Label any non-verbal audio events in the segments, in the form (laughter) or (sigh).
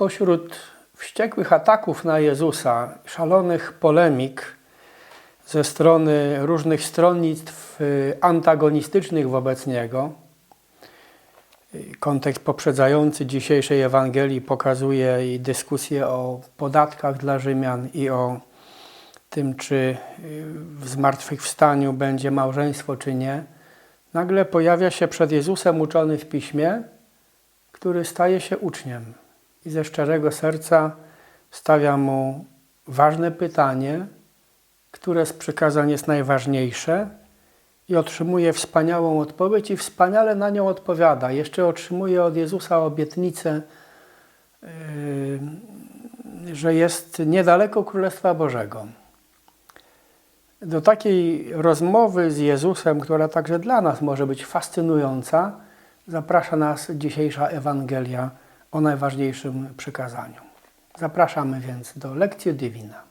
Spośród wściekłych ataków na Jezusa, szalonych polemik ze strony różnych stronnictw y, antagonistycznych wobec Niego, y, kontekst poprzedzający dzisiejszej Ewangelii pokazuje i dyskusję o podatkach dla Rzymian i o tym, czy y, w zmartwychwstaniu będzie małżeństwo, czy nie. Nagle pojawia się przed Jezusem uczony w piśmie, który staje się uczniem i ze szczerego serca stawia mu ważne pytanie, które z przykazań jest najważniejsze i otrzymuje wspaniałą odpowiedź i wspaniale na nią odpowiada. Jeszcze otrzymuje od Jezusa obietnicę, yy, że jest niedaleko Królestwa Bożego. Do takiej rozmowy z Jezusem, która także dla nas może być fascynująca, zaprasza nas dzisiejsza Ewangelia o najważniejszym przykazaniu. Zapraszamy więc do lekcji Divina.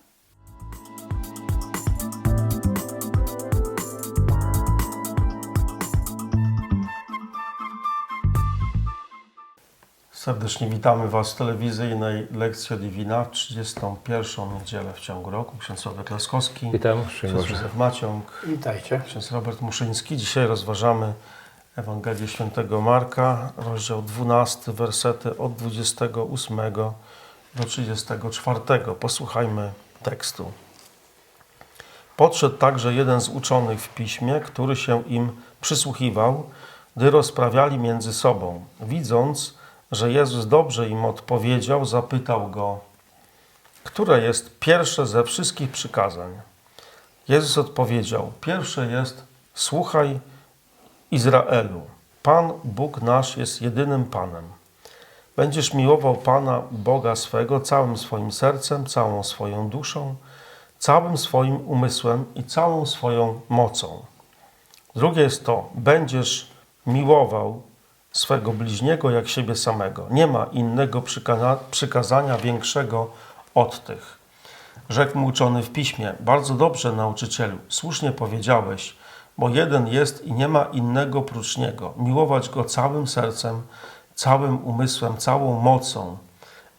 Serdecznie witamy Was w telewizyjnej lekcji Divina w 31. niedzielę w ciągu roku. Ksiądz Robert Laskowski, Witam, ksiądz. Józef Maciąg, Witajcie. ksiądz Robert Muszyński. Dzisiaj rozważamy Ewangelię Świętego Marka, rozdział 12, wersety od 28 do 34. Posłuchajmy tekstu. Podszedł także jeden z uczonych w piśmie, który się im przysłuchiwał, gdy rozprawiali między sobą. Widząc, że Jezus dobrze im odpowiedział, zapytał go, które jest pierwsze ze wszystkich przykazań. Jezus odpowiedział: Pierwsze jest: Słuchaj Izraelu. Pan Bóg nasz jest jedynym Panem. Będziesz miłował Pana Boga swego całym swoim sercem, całą swoją duszą, całym swoim umysłem i całą swoją mocą. Drugie jest to: będziesz miłował swego bliźniego jak siebie samego. Nie ma innego przykaza- przykazania większego od tych. Rzekł mu uczony w piśmie: Bardzo dobrze, nauczycielu, słusznie powiedziałeś, bo jeden jest i nie ma innego prócz niego. Miłować go całym sercem, całym umysłem, całą mocą.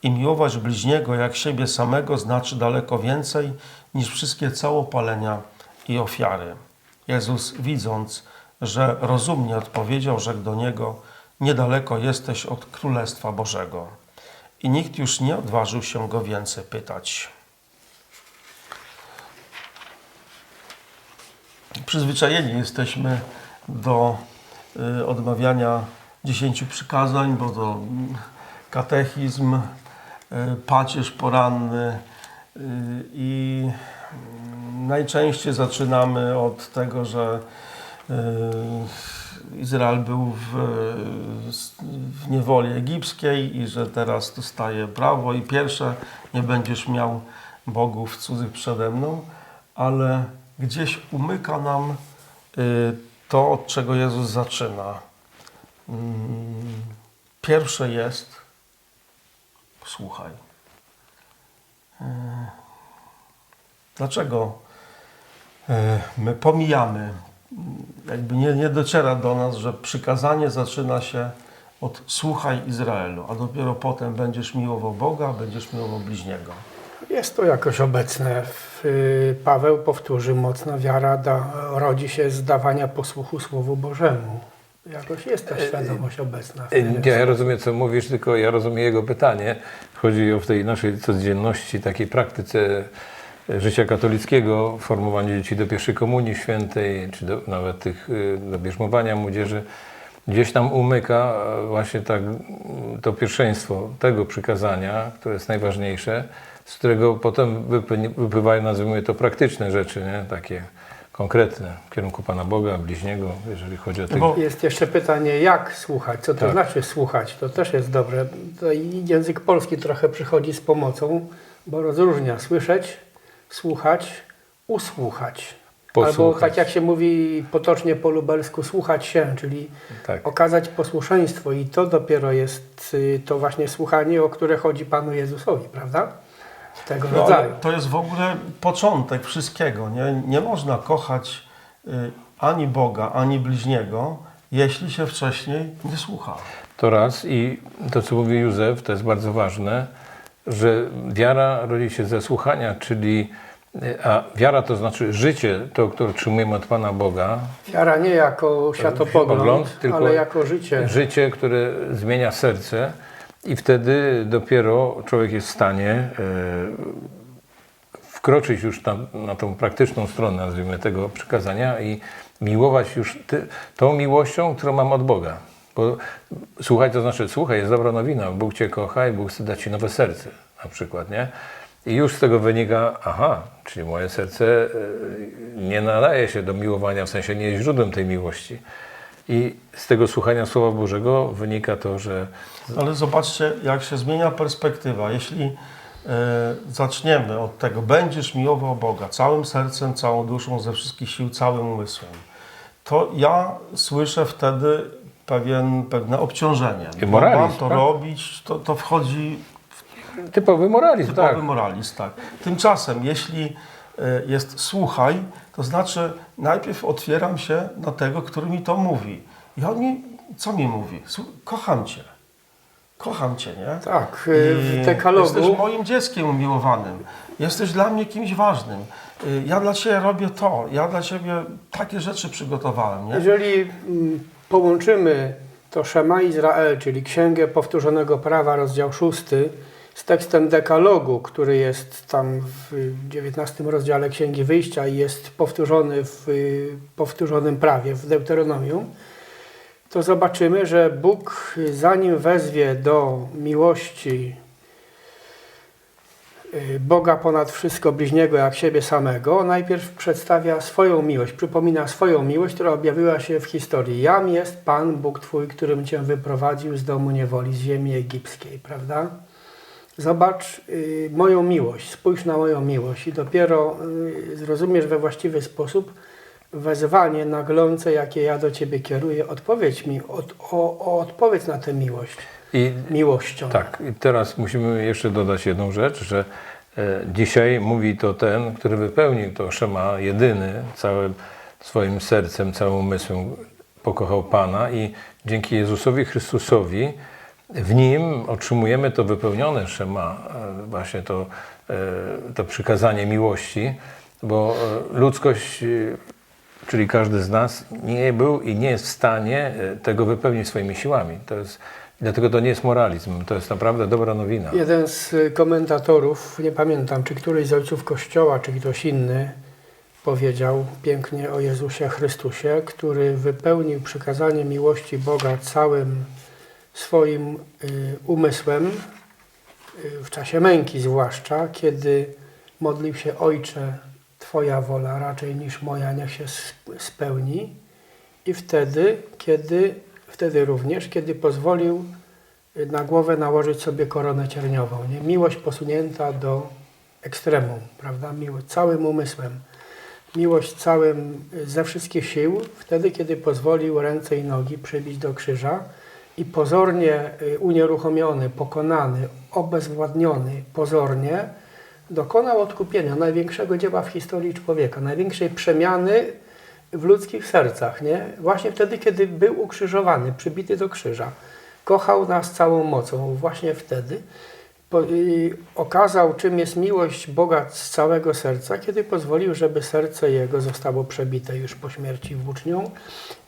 I miłować bliźniego jak siebie samego znaczy daleko więcej niż wszystkie całopalenia i ofiary. Jezus, widząc, że rozumnie odpowiedział, rzekł do niego: Niedaleko jesteś od Królestwa Bożego. I nikt już nie odważył się go więcej pytać. Przyzwyczajeni jesteśmy do y, odmawiania dziesięciu przykazań, bo to mm, katechizm, y, pacierz poranny y, i mm, najczęściej zaczynamy od tego, że Izrael był w, w niewoli egipskiej i że teraz dostaje prawo i pierwsze nie będziesz miał bogów cudzych przede mną, ale gdzieś umyka nam y, to, od czego Jezus zaczyna. Mm, Pierwsze jest słuchaj. Y, Dlaczego y, my pomijamy, jakby nie, nie dociera do nas, że przykazanie zaczyna się od słuchaj Izraelu, a dopiero potem będziesz miłował Boga, będziesz miłował bliźniego. Jest to jakoś obecne. Y, Paweł powtórzy, mocna wiara da, rodzi się z dawania posłuchu Słowu Bożemu. Jakoś jest ta świadomość obecna. w tym. Ja, rozumiem, co mówisz, tylko ja rozumiem jego pytanie. Chodzi o w tej naszej codzienności, takiej praktyce życia katolickiego, formowanie dzieci do pierwszej komunii świętej, czy do, nawet tych, y, do bierzmowania młodzieży. Gdzieś tam umyka e, właśnie tak to pierwszeństwo tego przykazania, które jest najważniejsze, z którego potem wypływają, nazwijmy to, praktyczne rzeczy, nie? takie konkretne, w kierunku Pana Boga, bliźniego, jeżeli chodzi o tych... bo- Jest jeszcze pytanie, jak słuchać? Co to Tak. znaczy słuchać? To też jest dobre. I język polski trochę przychodzi z pomocą, bo rozróżnia słyszeć, słuchać, usłuchać. Albo Posłuchać. tak jak się mówi potocznie po lubelsku, słuchać się, czyli Tak. okazać posłuszeństwo i to dopiero jest y, to właśnie słuchanie, o które chodzi Panu Jezusowi, prawda? Tego No, rodzaju. ale to jest w ogóle początek wszystkiego. Nie, nie można kochać y, ani Boga, ani bliźniego, jeśli się wcześniej nie słucha. To raz i to, co mówi Józef, to jest bardzo ważne, że wiara rodzi się ze słuchania, czyli a wiara to znaczy życie, to, które otrzymujemy od Pana Boga, Wiara nie jako światopogląd, Pogląd, tylko ale jako życie. życie, które zmienia serce i wtedy dopiero człowiek jest w stanie e, wkroczyć już na, na tą praktyczną stronę, nazwijmy tego przykazania i miłować już ty, tą miłością, którą mam od Boga. Bo słuchaj to znaczy, słuchaj, jest dobra nowina, Bóg Cię kocha i Bóg chce dać Ci nowe serce, na przykład, nie? I już z tego wynika, aha, czyli moje serce e, nie nadaje się do miłowania, w sensie nie jest źródłem tej miłości. I z tego słuchania Słowa Bożego wynika to, że Ale zobaczcie, jak się zmienia perspektywa. Jeśli e, zaczniemy od tego, będziesz miłował Boga całym sercem, całą duszą, ze wszystkich sił, całym umysłem, to ja słyszę wtedy pewien, pewne obciążenie. I moralizm, mam to tak? robić, to, to wchodzi typowy moralizm, typowy tak. moralizm. Tak. Tymczasem, jeśli e, jest słuchaj, to znaczy najpierw otwieram się na tego, który mi to mówi. I on mi, co mi mówi? Kocham Cię. Kocham Cię, nie? Tak, y, w dekalogu Jesteś moim dzieckiem umiłowanym. Jesteś dla mnie kimś ważnym. Y, Ja dla Ciebie robię to. Ja dla Ciebie takie rzeczy przygotowałem, nie? Jeżeli mm, połączymy to Szema Izrael, czyli Księgę Powtórzonego Prawa, rozdział 6, z tekstem dekalogu, który jest tam w 19 rozdziale Księgi Wyjścia i jest powtórzony w y, powtórzonym prawie, w Deuteronomium, to zobaczymy, że Bóg, y, zanim wezwie do miłości y, Boga ponad wszystko, bliźniego jak siebie samego, najpierw przedstawia swoją miłość, przypomina swoją miłość, która objawiła się w historii. Jam jest Pan, Bóg Twój, którym Cię wyprowadził z domu niewoli, z ziemi egipskiej, prawda? Zobacz y, moją miłość, spójrz na moją miłość i dopiero y, zrozumiesz we właściwy sposób wezwanie naglące, jakie ja do Ciebie kieruję. Odpowiedź mi, od, o, o odpowiedź na tę miłość, I miłością. tak, i teraz musimy jeszcze dodać jedną rzecz, że e, dzisiaj mówi to ten, który wypełnił to Szema jedyny, całym swoim sercem, całym umysłem pokochał Pana i dzięki Jezusowi Chrystusowi w Nim otrzymujemy to wypełnione Szema, e, właśnie to, e, to przykazanie miłości, bo e, ludzkość, czyli każdy z nas, nie był i nie jest w stanie tego wypełnić swoimi siłami. To jest, dlatego to nie jest moralizm, to jest naprawdę dobra nowina. Jeden z komentatorów, nie pamiętam, czy któryś z ojców Kościoła, czy ktoś inny, powiedział pięknie o Jezusie Chrystusie, który wypełnił przykazanie miłości Boga całym swoim y, umysłem, y, w czasie męki zwłaszcza, kiedy modlił się Ojcze, Twoja wola raczej niż moja, niech się sp- spełni. I wtedy, kiedy, wtedy również, kiedy pozwolił na głowę nałożyć sobie koronę cierniową. Nie? Miłość posunięta do ekstremum, prawda? Miłość całym umysłem. Miłość całym, ze wszystkich sił, wtedy, kiedy pozwolił ręce i nogi przybić do krzyża i pozornie y, unieruchomiony, pokonany, obezwładniony, pozornie, dokonał odkupienia największego dzieła w historii człowieka, największej przemiany w ludzkich sercach, nie? Właśnie wtedy, kiedy był ukrzyżowany, przybity do krzyża. Kochał nas całą mocą, właśnie wtedy. Okazał, czym jest miłość Boga z całego serca, kiedy pozwolił, żeby serce jego zostało przebite już po śmierci włócznią.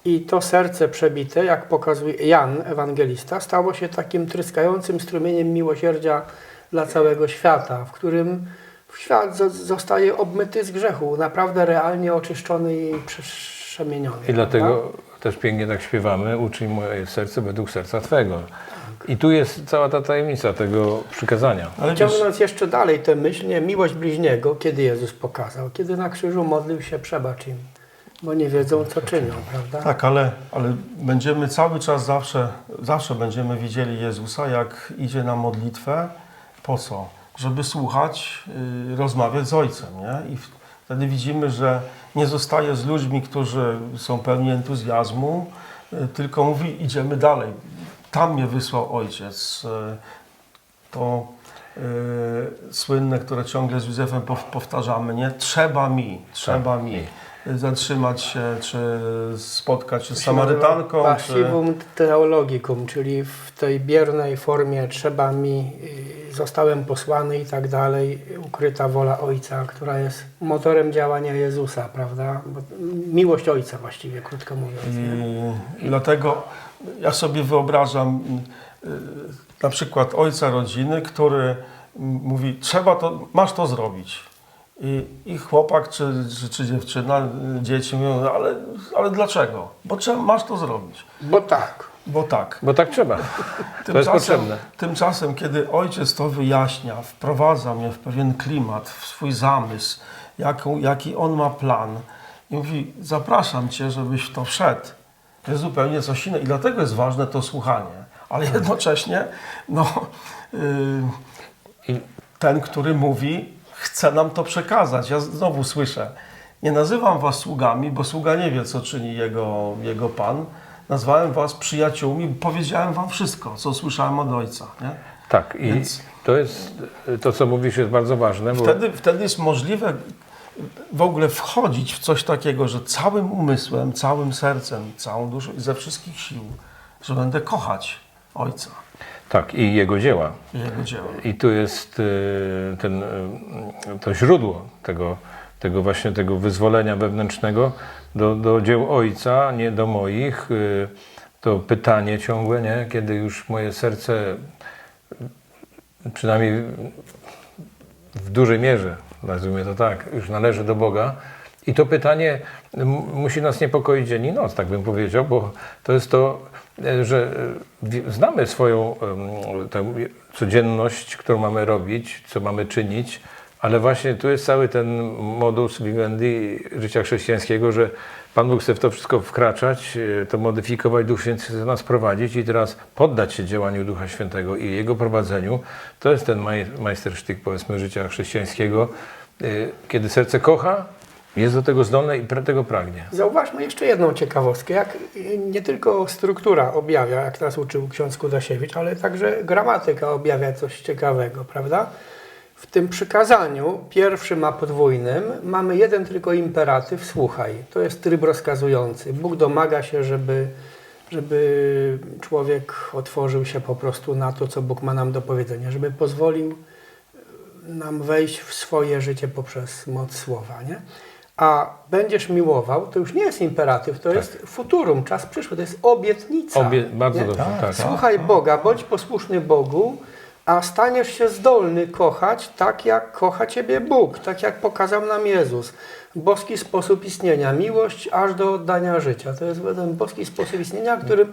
I to serce przebite, jak pokazuje Jan, ewangelista, stało się takim tryskającym strumieniem miłosierdzia dla całego świata, w którym świat zo- zostaje obmyty z grzechu, naprawdę realnie oczyszczony i przemieniony. I dlatego też pięknie tak śpiewamy, uczyń moje serce według serca Twego. I tu jest cała ta tajemnica tego przykazania. Ale Ciągnąc jeszcze dalej tę myśl, nie, miłość bliźniego, kiedy Jezus pokazał? Kiedy na krzyżu modlił się, przebacz im, bo nie wiedzą, co czynią, prawda? tak, ale, ale będziemy cały czas zawsze, zawsze będziemy widzieli Jezusa, jak idzie na modlitwę. Po co? Żeby słuchać, y, rozmawiać z Ojcem, nie? I w- wtedy widzimy, że nie zostaje z ludźmi, którzy są pełni entuzjazmu, y, tylko mówi, idziemy dalej. Tam mnie wysłał Ojciec. Y, To y, słynne, które ciągle z Józefem pow- powtarzamy, nie? Trzeba mi, trzeba mi. y, zatrzymać się, czy spotkać się z Samarytanką, czy... Passivum theologicum, czyli w tej biernej formie trzeba mi, zostałem posłany i tak dalej, ukryta wola Ojca, która jest motorem działania Jezusa, prawda? Bo, miłość Ojca właściwie, krótko mówiąc. Nie? I dlatego ja sobie wyobrażam y, na przykład ojca rodziny, który mówi, trzeba to, masz to zrobić. I, i chłopak czy, czy, czy dziewczyna, y, dzieci mówią, "No, ale, ale dlaczego? Bo trzeba, masz to zrobić. Bo tak. Bo tak. Bo tak trzeba. To jest potrzebne. Tymczasem, kiedy ojciec to wyjaśnia, wprowadza mnie w pewien klimat, w swój zamysł, jaką, jaki on ma plan i mówi, zapraszam cię, żebyś w to wszedł. To jest zupełnie coś innego i dlatego jest ważne to słuchanie. Ale jednocześnie, no, yy, ten, który mówi, chce nam to przekazać. Ja znowu słyszę, nie nazywam was sługami, bo sługa nie wie, co czyni jego, jego pan. Nazwałem was przyjaciółmi, powiedziałem wam wszystko, co słyszałem od ojca. Nie? tak, i Więc- to jest, to co mówisz jest bardzo ważne, bo Wtedy, wtedy jest możliwe w ogóle wchodzić w coś takiego, że całym umysłem, całym sercem, całą duszą i ze wszystkich sił, że będę kochać Ojca tak, i jego dzieła. i Jego dzieło. I tu jest y, ten, y, to źródło tego, tego właśnie tego wyzwolenia wewnętrznego do, do dzieł Ojca, nie do moich. Y, To pytanie ciągłe, nie? kiedy już moje serce przynajmniej w dużej mierze, nazwijmy to tak, już należy do Boga. I to pytanie musi nas niepokoić dzień i noc, tak bym powiedział, bo to jest to, e, że e, znamy swoją codzienność, którą mamy robić, co mamy czynić, ale właśnie tu jest cały ten modus vivendi życia chrześcijańskiego, że Pan Bóg chce w to wszystko wkraczać, e, to modyfikować, Duch Święty chce nas prowadzić i teraz poddać się działaniu Ducha Świętego i Jego prowadzeniu. To jest ten maj, majstersztyk, powiedzmy, życia chrześcijańskiego. E, Kiedy serce kocha, jest do tego zdolne i tego pragnie. Zauważmy jeszcze jedną ciekawostkę, jak nie tylko struktura objawia, jak nas uczył ksiądz Kudasiewicz, ale także gramatyka objawia coś ciekawego, prawda? W tym przykazaniu, pierwszym a podwójnym, mamy jeden tylko imperatyw, słuchaj. To jest tryb rozkazujący. Bóg domaga się, żeby, żeby człowiek otworzył się po prostu na to, co Bóg ma nam do powiedzenia, żeby pozwolił nam wejść w swoje życie poprzez moc słowa, nie? A będziesz miłował, to już nie jest imperatyw, to jest futurum, czas przyszły, to jest obietnica. Obie, bardzo nie? dobrze, tak. Słuchaj Boga, bądź posłuszny Bogu, a staniesz się zdolny kochać tak, jak kocha Ciebie Bóg, tak jak pokazał nam Jezus. Boski sposób istnienia, miłość aż do oddania życia. To jest ten boski sposób istnienia, którym,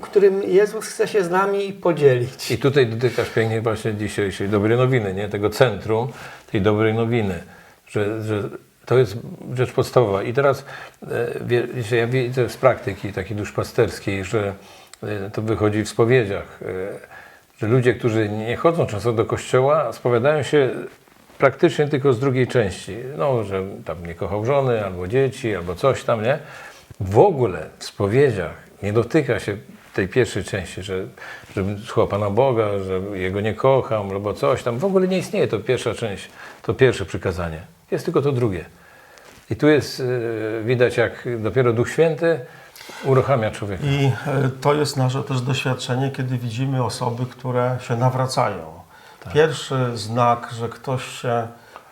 którym Jezus chce się z nami podzielić. I tutaj dotykasz pięknie właśnie dzisiejszej dobrej nowiny, nie? tego centrum tej dobrej nowiny, że, że to jest rzecz podstawowa. I teraz e, wiecie, ja widzę z praktyki takiej duszpasterskiej, że e, to wychodzi w spowiedziach, e, że ludzie, którzy nie chodzą często do kościoła, spowiadają się praktycznie tylko z drugiej części. No, że tam nie kochał żony, albo dzieci, albo coś tam, nie? W ogóle w spowiedziach nie dotyka się tej pierwszej części, że, żebym słuchał Pana Boga, że Jego nie kocham, albo coś tam. W ogóle nie istnieje to pierwsza część, to pierwsze przykazanie. Jest tylko to drugie. I tu jest, e, widać jak dopiero Duch Święty uruchamia człowieka. I e, to jest nasze też doświadczenie, kiedy widzimy osoby, które się nawracają. Pierwszy znak, że ktoś się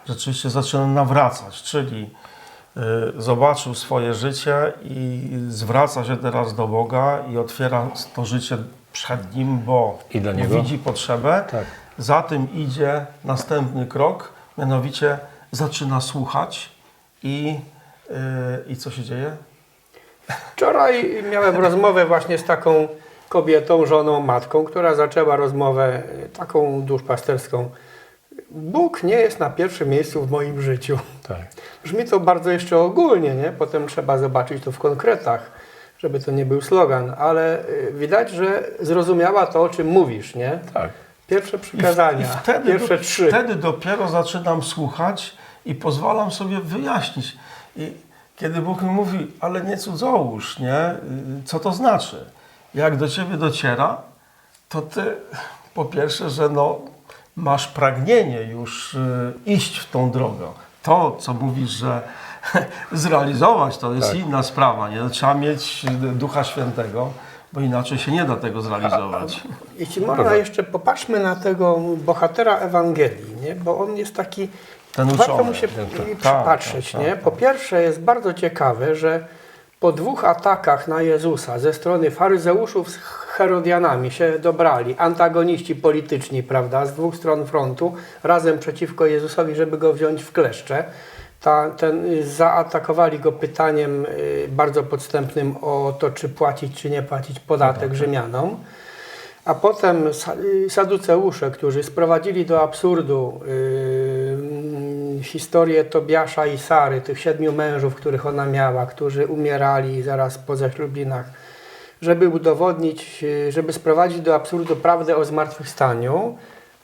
rzeczywiście zaczyna nawracać, czyli e, zobaczył swoje życie i zwraca się teraz do Boga i otwiera to życie przed Nim, bo bo widzi potrzebę. Tak. Za tym idzie następny krok, mianowicie zaczyna słuchać i, e, i co się dzieje? Wczoraj miałem rozmowę właśnie z taką kobietą, żoną, matką, która zaczęła rozmowę e, taką duszpasterską. Bóg nie jest na pierwszym miejscu w moim życiu. Tak. Brzmi to bardzo jeszcze ogólnie, nie? Potem trzeba zobaczyć to w konkretach, żeby to nie był slogan, ale y, widać, że zrozumiała to, o czym mówisz, nie? tak. Pierwsze przykazania, I wtedy, pierwsze do, trzy. wtedy dopiero zaczynam słuchać i pozwalam sobie wyjaśnić. I kiedy Bóg mi mówi, ale nie cudzołóż, nie? Co to znaczy? Jak do ciebie dociera, to ty po pierwsze, że no, masz pragnienie już y, iść w tą drogę. To, co mówisz, że (laughs) zrealizować, to jest Tak. inna sprawa. Nie? Trzeba mieć Ducha Świętego, bo inaczej się nie da tego zrealizować. Jeśli można, jeszcze popatrzmy na tego bohatera Ewangelii, nie? bo on jest taki. Ten warto mu się Tak, i tak, przypatrzeć. tak, nie? Po pierwsze, jest bardzo ciekawe, że po dwóch atakach na Jezusa ze strony faryzeuszów z Herodianami się dobrali, antagoniści polityczni, prawda, z dwóch stron frontu, razem przeciwko Jezusowi, żeby go wziąć w kleszcze. Ta, ten, y, zaatakowali go pytaniem y, bardzo podstępnym o to, czy płacić, czy nie płacić podatek Rzymianom. A potem y, saduceusze, którzy sprowadzili do absurdu yy, historię Tobiasza i Sary, tych siedmiu mężów, których ona miała, którzy umierali zaraz po zaślubinach, żeby udowodnić, yy, żeby sprowadzić do absurdu prawdę o zmartwychwstaniu.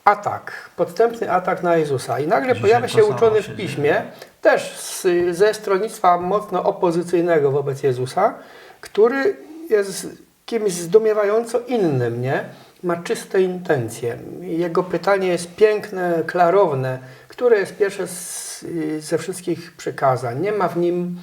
Atak, podstępny atak na Jezusa. I nagle Dzisiaj pojawia się uczony w piśmie, też z, ze stronnictwa mocno opozycyjnego wobec Jezusa, który jest kimś zdumiewająco innym, nie? Ma czyste intencje. Jego pytanie jest piękne, klarowne, które jest pierwsze z, ze wszystkich przykazań. Nie ma w nim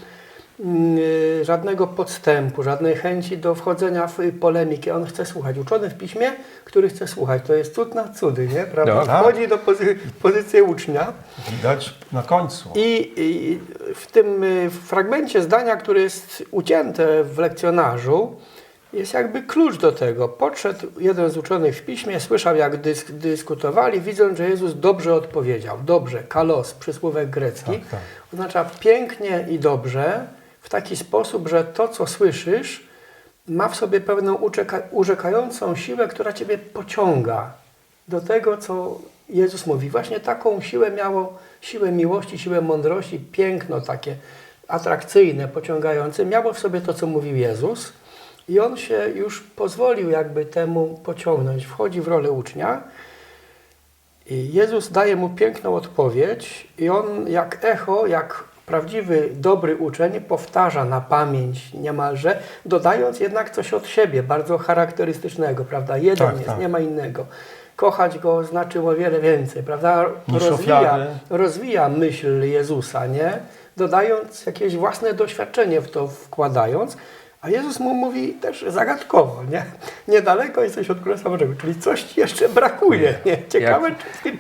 mm, żadnego podstępu, żadnej chęci do wchodzenia w polemikę. On chce słuchać. Uczony w piśmie, który chce słuchać. To jest cud na cudy, nie? Prawda? No, tak. Wchodzi do pozy- pozycji ucznia. Widać na końcu. I, I w tym y, fragmencie zdania, które jest ucięte w lekcjonarzu, jest jakby klucz do tego. Podszedł jeden z uczonych w piśmie, słyszał jak dysk, dyskutowali, widząc, że Jezus dobrze odpowiedział. Dobrze, kalos, przysłówek grecki, Tak, tak. oznacza pięknie i dobrze, w taki sposób, że to, co słyszysz, ma w sobie pewną uczeka, urzekającą siłę, która ciebie pociąga do tego, co Jezus mówi. Właśnie taką siłę miało, siłę miłości, siłę mądrości, piękno takie atrakcyjne, pociągające, miało w sobie to, co mówił Jezus. I on się już pozwolił jakby temu pociągnąć. Wchodzi w rolę ucznia. I Jezus daje mu piękną odpowiedź i on jak echo, jak prawdziwy, dobry uczeń powtarza na pamięć niemalże, dodając jednak coś od siebie, bardzo charakterystycznego, prawda? Jeden Tak, jest, tak. nie ma innego. Kochać go znaczy o wiele więcej, prawda? Rozwija, rozwija myśl Jezusa, nie? Dodając jakieś własne doświadczenie w to wkładając, a Jezus mu mówi też zagadkowo, nie? Niedaleko jesteś od Królestwa Bożego, czyli coś ci jeszcze brakuje, nie? Ciekawe, czy...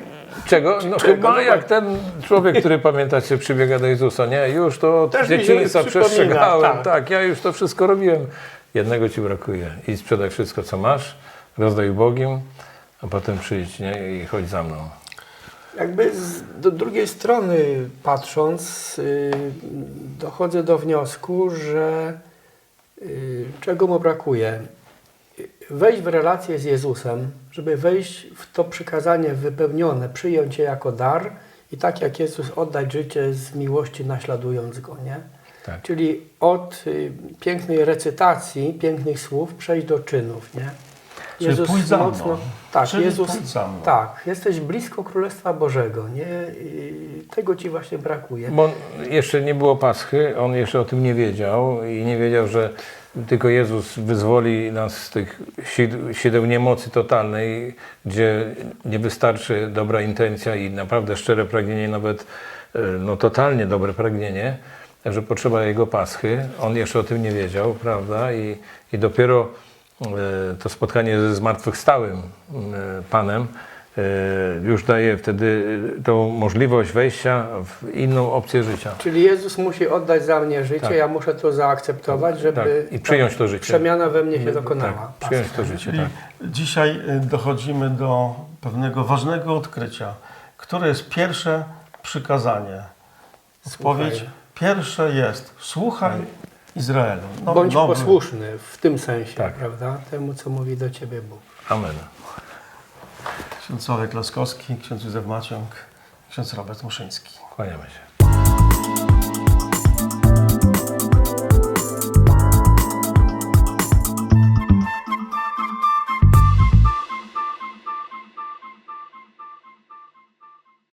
Czego? No Czego? chyba No jak ten człowiek, który pamiętacie, przybiega do Jezusa, nie? Już to Też dzieciństwa przestrzegałem, tak. tak. ja już to wszystko robiłem. Jednego ci brakuje. I sprzedaj wszystko, co masz, rozdaj ubogim, a potem przyjdź, nie? I chodź za mną. Jakby z, do drugiej strony patrząc, yy, dochodzę do wniosku, że czego mu brakuje? Wejść w relację z Jezusem, żeby wejść w to przykazanie wypełnione, przyjąć je jako dar i tak jak Jezus oddać życie z miłości naśladując Go, nie? Tak. Czyli od y, pięknej recytacji, pięknych słów przejść do czynów, nie? Czyli pójdź za mną. tak, Czyli Jezus, pójdź za mną. tak, jesteś blisko Królestwa Bożego, nie? I tego Ci właśnie brakuje. Bo jeszcze nie było Paschy, on jeszcze o tym nie wiedział i nie wiedział, że tylko Jezus wyzwoli nas z tych sideł niemocy totalnej, gdzie nie wystarczy dobra intencja i naprawdę szczere pragnienie, nawet e, no, totalnie dobre pragnienie, że potrzeba Jego Paschy. On jeszcze o tym nie wiedział, prawda? I, i dopiero to spotkanie ze zmartwychwstałym e, Panem e, już daje wtedy e, tą możliwość wejścia w inną opcję życia. Czyli Jezus musi oddać za mnie życie, Tak. ja muszę to zaakceptować, żeby Tak, i przyjąć to życie. przemiana we mnie się dokonała. Tak, przyjąć to życie, Czyli tak. dzisiaj y, dochodzimy do pewnego ważnego odkrycia, które jest pierwsze przykazanie. Odpowiedź Słuchaj. pierwsze jest słuchaj Izraelu. No, Bądź nowy- posłuszny w tym sensie, Tak. prawda? Temu, co mówi do Ciebie Bóg. Amen. Ksiądz Sławek Laskowski, ksiądz Józef Maciąg, ksiądz Robert Muszyński. Kłaniamy się.